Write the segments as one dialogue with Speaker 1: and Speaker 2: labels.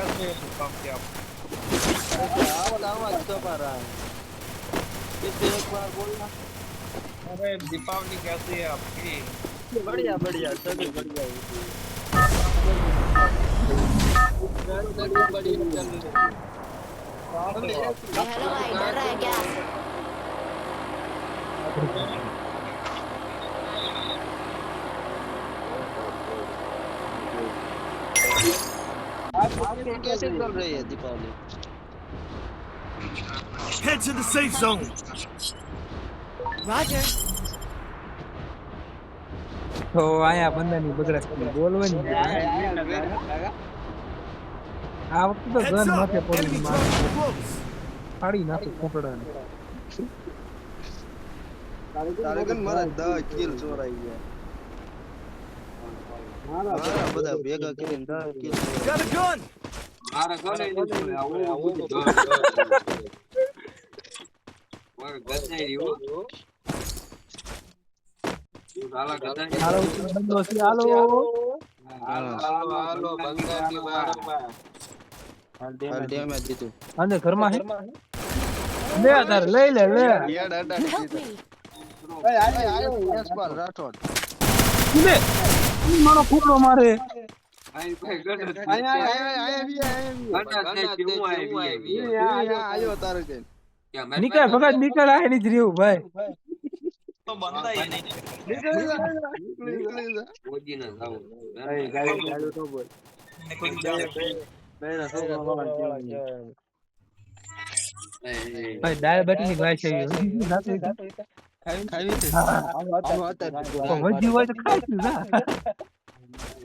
Speaker 1: कैसे काम किया
Speaker 2: आवाज आवाज दबा रहा है फिर से एक बार बोलना
Speaker 1: अरे दीपावली कैसी है आपकी
Speaker 2: बढ़िया बढ़िया सभी बढ़िया
Speaker 3: Déjalo ahí, no rayas.
Speaker 2: आपकी कैसे चल रही है Deepawali
Speaker 4: Head to the safe zone.
Speaker 3: Roger.
Speaker 5: તો આયા બંધાની બગડાશ કરી બોલવાની આ વખતે તો
Speaker 4: Heads
Speaker 5: ગન
Speaker 4: up.
Speaker 5: માથે પડી
Speaker 4: Enemy
Speaker 5: મારે
Speaker 4: dropping close.
Speaker 5: ફાડી નાખું કોટડાને
Speaker 2: તારે કન મારા દસ કિલ ચોરાઈ ગયા મારા બધા ભેગા કરીને દસ કિલ
Speaker 4: Got a gun.
Speaker 6: મારા ઘરે
Speaker 5: ઘરમાં હે લે તારે લઈ લે લે
Speaker 2: રાઠોડ
Speaker 5: મારો ફૂટલો મારે નીકળ ભગત નીકળ આ એની જ રહ્યું ભાઈ ડાયાબિટીસ ભાઈ છે
Speaker 2: ખાવી
Speaker 5: હોય તો ખાઈ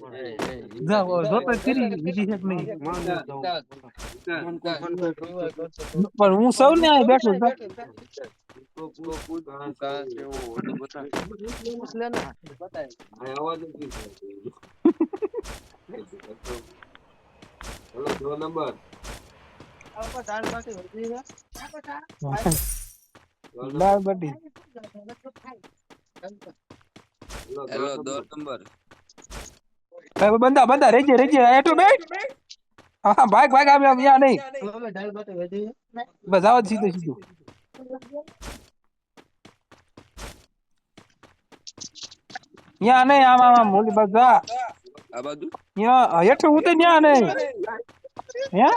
Speaker 5: જા
Speaker 6: એ, એ, એ.
Speaker 5: જા ઓ જોતો કરી વિધિ છે નહીં પણ હું સૌ ને આ બેઠો.
Speaker 6: Hello, number. દો નંબર. હેલો, દો નંબર.
Speaker 5: ભાઈ બંધા બંધા રેજે રેજે એટો બેઠ હા ભાગ ભાગ આમ આમ યા નહીં બસ આવો જ સીધું સીધું યા નહીં આમ આમ આમ ઓલી બાજુ જા
Speaker 6: આ બાજુ
Speaker 5: યા હેઠે ઉતર ન્યા નહીં હે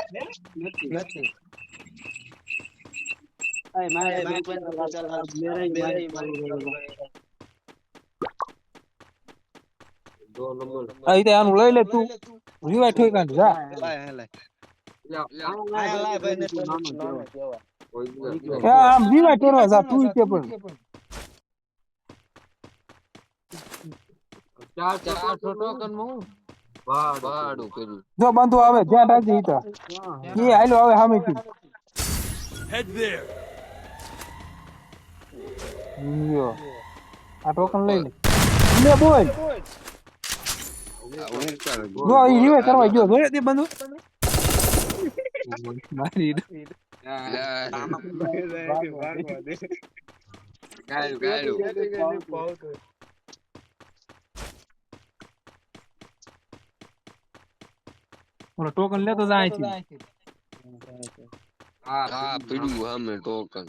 Speaker 2: નથી
Speaker 6: દો નંબર.
Speaker 5: આ રીતે આનું લઈ લે તું. રીવાય ઠોઈ કાઢ જા. આમ રીવાય ઠોરવા જા તું તે પણ.
Speaker 6: ચાર ચાર આઠ ટોકનમાં ભાડું કર્યું
Speaker 5: જો બંધુ આવે ધ્યાન રાખજે ઈતા એ હાલો આવે સામેથી
Speaker 4: હેડ there.
Speaker 5: યો આ ટોકન લઈ લે. લે બોલ. જો ઈ રીવાય કરવા ગયો જોયે તે બંધુ મારી
Speaker 6: ગાયું ગાયું
Speaker 5: ઓલો ટોકન લેતો જાય છે
Speaker 6: હા હા પીડ્યું હમે ટોકન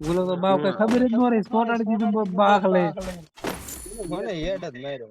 Speaker 5: બોલો તો બાપ કઈ ખબર જ ન રહી સ્પોટાડી દીધું બ- બાખ લે
Speaker 2: મને હેડ જ માર્યો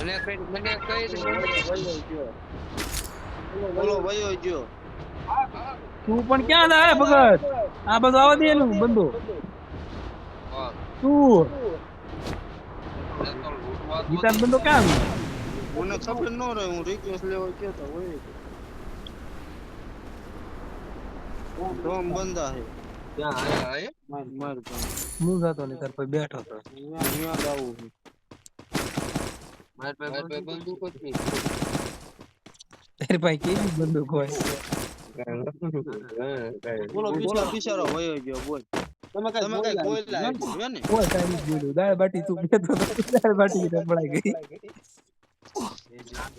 Speaker 6: મને કઈ મને કઈ
Speaker 2: બોલો વયો ગયો.
Speaker 5: તું પણ ક્યાં જાય ભગત? આ બધું આવવા દે નું બંધો. તું. બંધુ ક્યાં
Speaker 2: મને ખબર ન રહે હું રિક્વેસ્ટ લેવા ગયો તો હોય ડોમ બંધા હે.
Speaker 6: ત્યાં આયા આયા
Speaker 2: માર માર
Speaker 5: હું જાતો ને તાર પર બેઠો તો.
Speaker 2: અહીંયા અહીંયા આવું છે.
Speaker 6: મારી પાસે બંદૂક જ નહીં.
Speaker 5: તારી પાસે કેવી બંદૂક હોય
Speaker 2: બોલો બોલો બિચારો વયો ગયો બોલ તમે કઈ તમે કઈ બોલ્યા હે ને
Speaker 5: કોઈ તારી બોલ્યું દાળ બાટી તું કહેતો તો દાળ બાટી પડાઈ ગઈ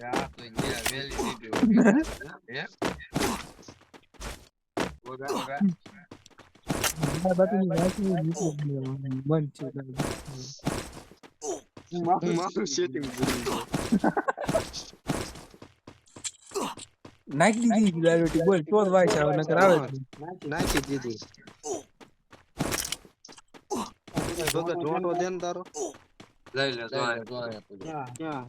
Speaker 6: આ તો ન્યા વેલી દીધી હે? ઓગા, ઓગા.
Speaker 5: દાળ બાટીની વાસી નીકળી ગઈ. મન છે
Speaker 2: મારું સેટિંગ
Speaker 5: નાખી દીધી બાટી બોલ તો જ વાઈસ આવે નકર આવે.
Speaker 2: નાખી દીધી તો કે ઢોંઢો ને તારો
Speaker 6: લઈ લે, જો આ.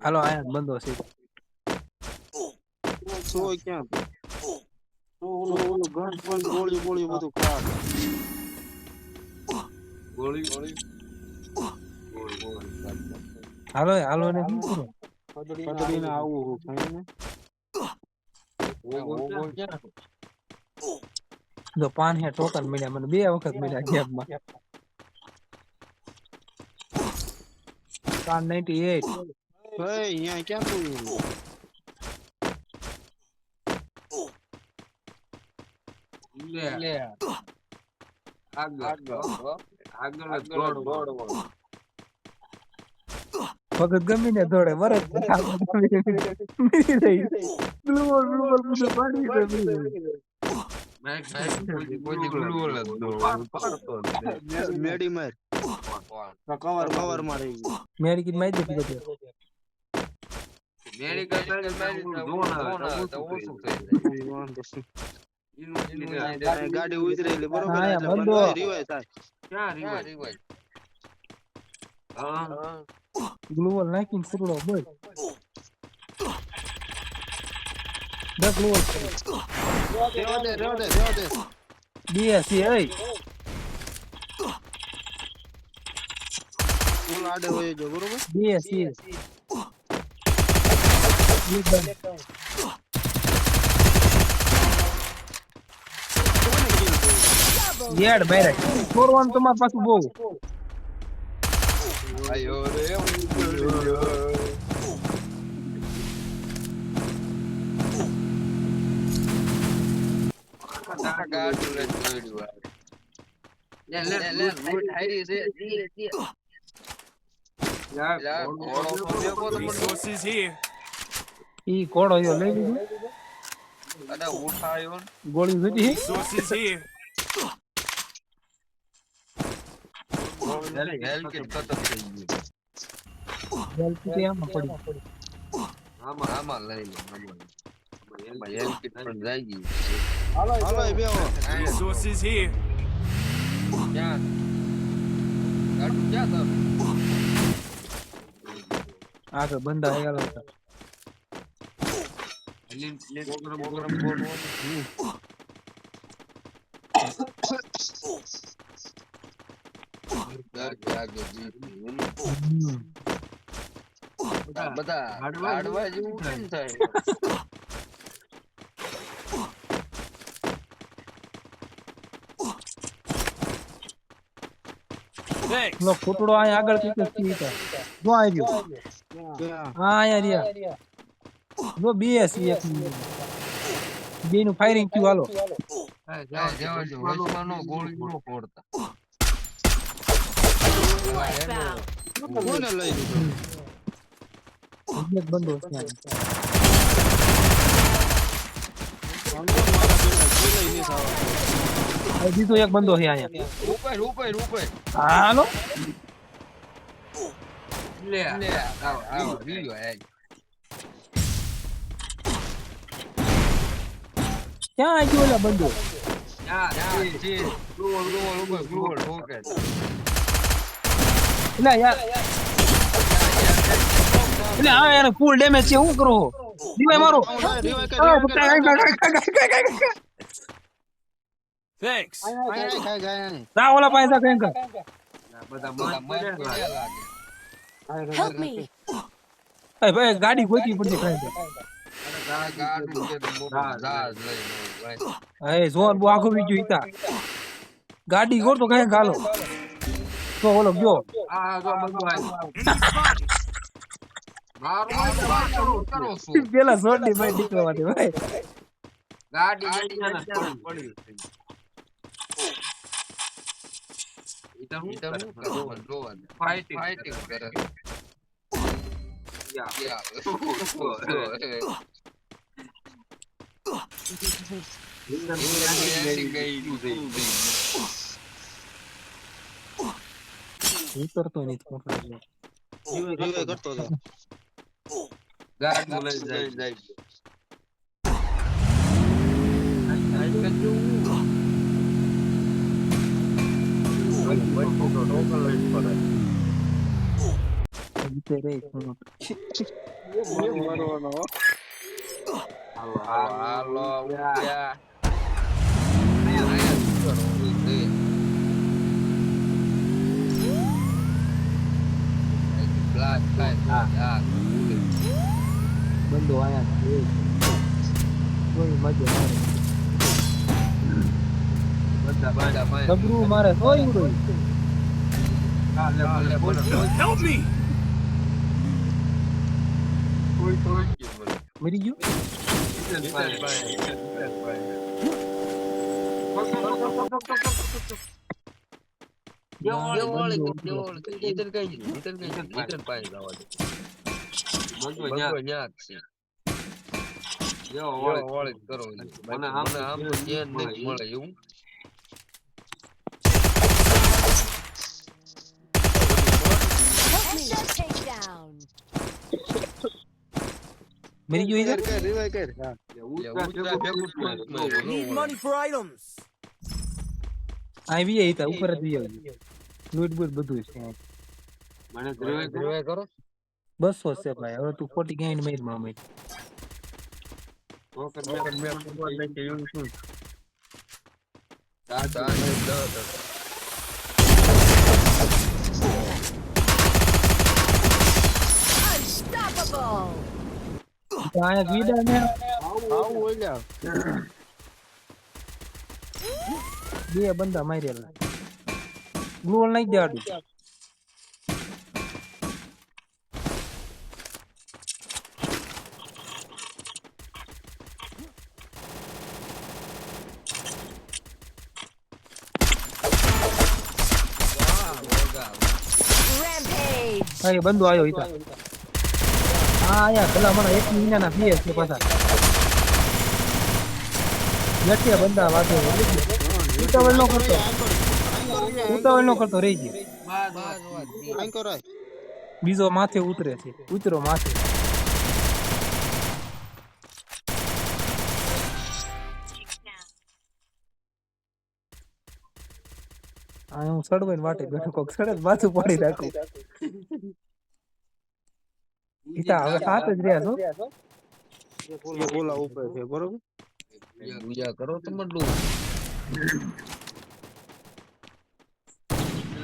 Speaker 5: હાલો આયા બંધો છે
Speaker 2: સોય ક્યાં ઓલો ઓલો ઘર પણ ગોળી ગોળી બધું ખાટ
Speaker 6: ગોળી, ગોળી. ગોળી, ગોળી.
Speaker 5: હાલો હાલો ને શું કરો?
Speaker 2: આવું હું ખાઈને
Speaker 6: ઓગો, ઓગો
Speaker 5: જો પાન હે ટોકન મળ્યા મને બે વખત મળ્યા ગેમમાં. પાન નાઇન્ટી
Speaker 2: એટ અહીંયા ક્યાં તું
Speaker 6: લે. આગળ, આગળ દોડવો.
Speaker 5: વખત ગમી ને દોડે વરસ બ્લુ બોલ બ્લુ બોલ પાડી દે.
Speaker 6: પાડતો.
Speaker 2: મેડી માર કવર કવર
Speaker 5: કી માઈ
Speaker 6: તો ઓછું થઈ જાય.
Speaker 2: ગાડી ઉતરેલી બરોબર એટલે રિવાય થાય.
Speaker 6: ક્યાં રિવાજ? હા.
Speaker 5: ગ્લુ નાખીને ફૂટડો બોલ. દસ ગ્લુ
Speaker 2: રેવા દે રેવા દે રેવા દે.
Speaker 5: ડીએસ એ
Speaker 2: ફૂલ હોય જો બરોબર?
Speaker 5: યાર બેરે છોડવાનું તમારે પાછું બહુ.
Speaker 6: આયો રે ગાડું.
Speaker 5: ઈ કોડો યો લઈ લીધું?
Speaker 6: અને ઉઠાયો.
Speaker 5: ગોળી સુધી
Speaker 6: હેલ્થ ખતમ થઈ ગયું.
Speaker 5: ગોળી આમાં પડી
Speaker 6: આમાં આમાં લઈ લે આમાં. આમાં હેલ્થ પણ જાય.
Speaker 2: હાલો.
Speaker 6: ક્યાં? ગાડું ક્યાં તારું?
Speaker 5: આગળ બંધા હેલો
Speaker 6: લીન- લીન પ્રોગ્રામ પ્રોગ્રામ. બધા હાડવા
Speaker 5: ફૂટડો અહીંયા આગળથી તો. જો આવી
Speaker 2: ગયો
Speaker 5: હા, અહીંયા રહ્યા. જો બીએસ એક બે નું ફાયરિંગ થયું, હાલો.
Speaker 6: જવા જવા જો વૈષ્ણવ ગોળી ફોડતા.
Speaker 2: કોને લઈ લીધો
Speaker 5: હવે બીજો એક બંધો છે અહીંયા
Speaker 6: રૂપે રૂપે રૂપે
Speaker 5: હાલો ક્યાં
Speaker 6: આવ્યો ઠોકે
Speaker 5: એટલે યાર. એટલે હા યાર ફૂલ ડેમેજ છે હું કરો? દિવાય મારો.
Speaker 2: નહીં
Speaker 5: જા ઓલા પાસે. ભાઈ ગાડી ગોતી પડશે કાંઈ જોન બહુ આખું બીજું ગાડી ગોળ તો કઈ ગાલો. તો ઓલો ગયો
Speaker 6: આ જો બધું આવ્યું.
Speaker 4: Enemy spotted.
Speaker 6: મારું આ તો કરો છું.
Speaker 5: પેલા જોડની ભાઈ નીકળવા માટે ભાઈ
Speaker 6: ગાડી લઈને ને પડી છે. ઈ તો હું કરે? જોવા- જોવા દે. Fighting કરે. યા. એની ગઈ ગઈ.
Speaker 5: ઉતરતો નહીં મોટો
Speaker 2: રીવે કરતો હતો
Speaker 6: ગાડી લઈને જાય જાય
Speaker 5: જીતે રે થોડો.
Speaker 2: મારવાનો હો.
Speaker 6: Black light, dark, blue.
Speaker 5: બંધો આયા છે. કોઈ મજા મારે
Speaker 6: બધા બધા ભાઈ.
Speaker 5: ડબરું મારે કોઈ કોઈ
Speaker 6: હા, લે, લે, બોલ, બોલ.
Speaker 4: Help me!
Speaker 6: કોઈ તો
Speaker 5: મરી ગયો
Speaker 6: ભાઈ, ભાઈ, ભાઈ.
Speaker 5: ના,
Speaker 6: વાળી
Speaker 5: બંધો
Speaker 6: કર, જે વાળી કર. ઈધર કઈ નહીં, ઈધર કઈ નહીં, ઈધર પાસે જવા દે. બંધો ન્યા જ છે. જો વાળી જ કરો. મને આમ ધ્યાન નથી મળે એવું
Speaker 3: Headshot takedown.
Speaker 5: મરી ગયો ઈધર
Speaker 2: કર, કર, રીવે કર. હા.
Speaker 6: લે, ઉતરા ભેગું જ ન હોય.
Speaker 4: for
Speaker 5: લૂટ બૂટ બધું છે.
Speaker 6: મને ધ્રુવે કરો.
Speaker 5: બસો છે ભાઈ. હવે તું ફોર્ટી ગાઈન મારી માં
Speaker 2: આવું
Speaker 5: બે બંદા માર્યા ગ્લોલ નહીં દેવાડું
Speaker 3: Rampage.
Speaker 5: બંધો આવ્યો ઈતા. હા આયા પેલા મને એક મહિનાના બે છે પાછા નથી બંધા વાગે. ઉતાવળ નો કરતો. ઉતાવળ નો કરતો રહી ગયો. બીજો માથે ઉતરે છે ઉતરો માથે. આ હું સડવાઈ વાટે બેઠો કોક સડત માથું પાડી રાખું ઈતા હવે સાત જ રહ્યા છો.
Speaker 2: બોલા ઉપર છે બરોબર?
Speaker 6: પૂજા કરો તો મડલું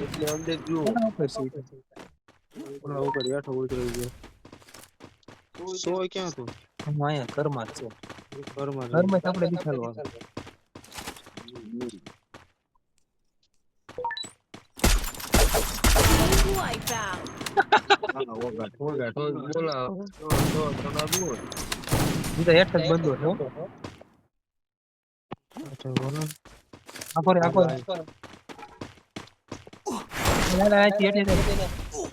Speaker 6: એટલે અંદર જો
Speaker 5: કોના ઉપર છે ઈતા?
Speaker 2: ઓલા ઉપર હેઠો ઉતરી ગયો સોય ક્યાં તું
Speaker 5: હું અહીંયા ઘરમાં જ છું
Speaker 2: ઘરમાં જ.
Speaker 5: ઘરમાં જ આપણે બેઠેલો
Speaker 3: Wipeout.
Speaker 2: હા, વગાડ.
Speaker 6: ઓગા તો બોલા બોલ
Speaker 5: બીજા હેઠ જ બંધો છે હો.
Speaker 2: અચ્છા, બોલો.
Speaker 5: આખો રે આખો રે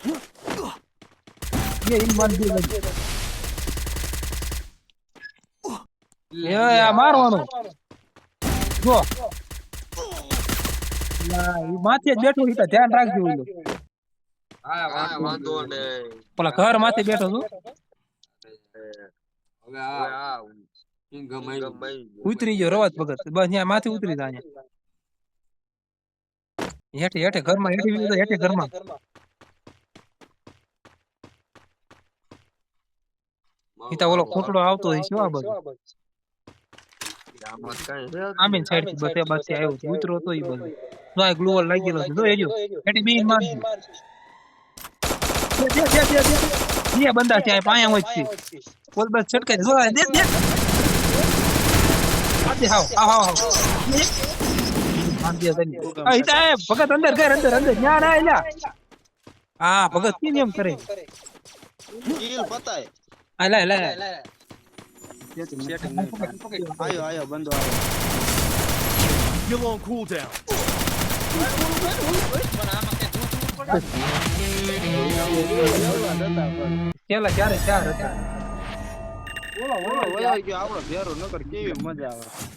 Speaker 5: લા, લા, અહીંથી હેઠે હેઠે. એ ઈન માર દે લઈ. એ આ મારવાનું જો લા, ઈ માથે જ બેઠો ઈ ધ્યાન રાખજો ઓલું.
Speaker 6: હા વાંધો ને
Speaker 5: પેલા ઘર માથે બેઠો છું
Speaker 6: હવે આ
Speaker 5: ઉતરી ગયો રવાજ ભગત બસ ત્યાં માથે ઉતરી જા અહીંયા હેઠે હેઠે ઘરમાં હેઠે બીજું હેઠે ઘરમાં. ઈતા ઓલો ખોટડો આવતો હોય છે આ બધું? આમીન સાઈડથી બસે બસે આવ્યો છે ઉતરો તો ઈ બધું જો આ ગ્લુવર લાગેલો છે જો એજો હેઠે બી માર બે બંદા છે આ પાયા હોય છે. બોલ બસ છટકાઈ જો દે દે આ દે હાવ ભગત અંદર કર અંદર અંદર ન્યા ના એલા હા ભગત કેમ એમ કરે
Speaker 2: કિલ પતાય
Speaker 5: આ લે લે
Speaker 2: આયો આયો બંધો આયો
Speaker 4: You're on cooldown.
Speaker 5: પેલા ક્યારે ચાર હતા
Speaker 2: ઓલો ઓલો વયો ગયો આપણો ભેરો નકર કેવી મજા આવે